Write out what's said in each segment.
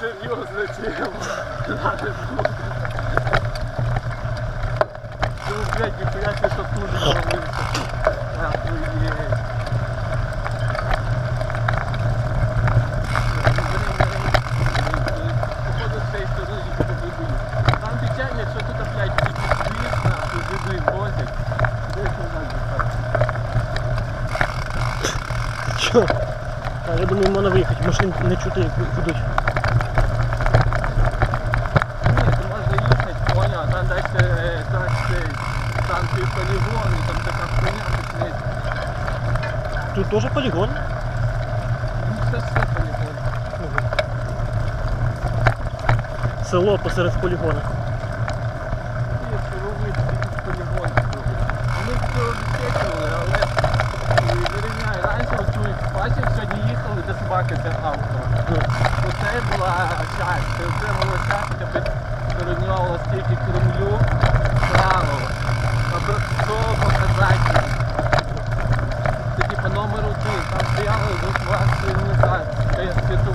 серйозна тема. Надо. Ну, блядь, ніхуя що. Походу, з цієї сторони. Там печально, якщо тут, блядь, тільки світ, нахуй, види возять. Де не знаю, Що? Я думаю, можна виїхати, машин не чути, як будуть. Станції полігон, і там така хуйня почнеться. Тут теж полігон. Ну, це все полігон. Село посеред собаки це авто. Оце була часть, це була часть, яка вирівнювала стільки Кремлю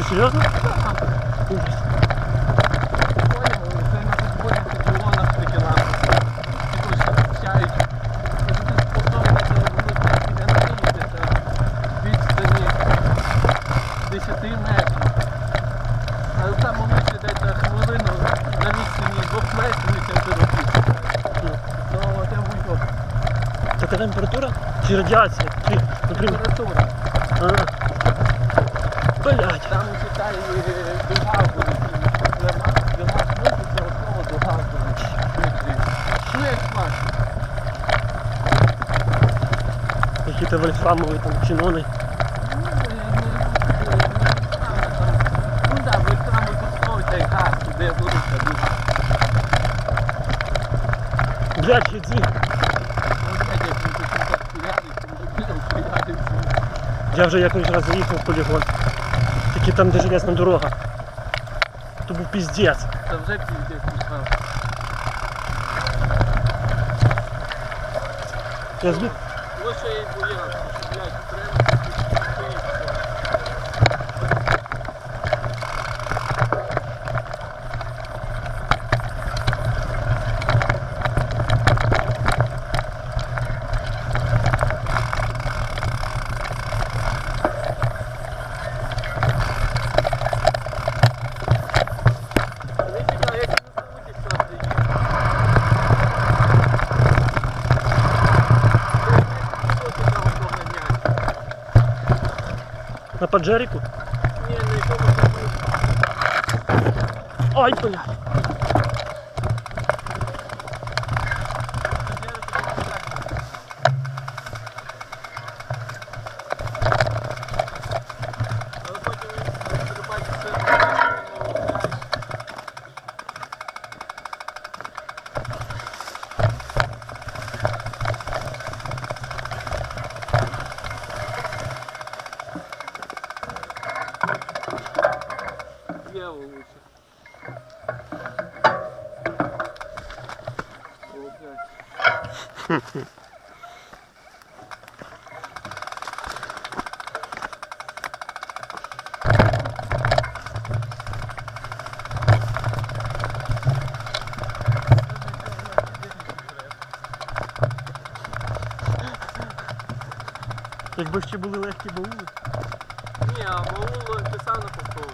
То це вуйко. Така температура? Чи радіація? Температура. а, блядь. Там читаю дуга буде. Нема смислу, це основа дуга буде. Ну як смак. Які-то вольфрамові там чинони. Ну да, ви там використовуєте цей газ, туди я буду ходити. Блядь, так хуярить. Я вже якось раз заїхав в полігон. Тільки там, де железна дорога. То був піздець. Там вже піздець пішов. Я збіг. Ось я й боявся, що, блядь, треба На Паджеріку. Ні, на якому там Ай, Влево лучше. О, блядь. Якби ще були легкі баули. Ні, а Мауло писав на Поповича.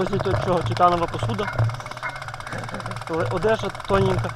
Ось тут чого титанова посуда. Одежа тоненька.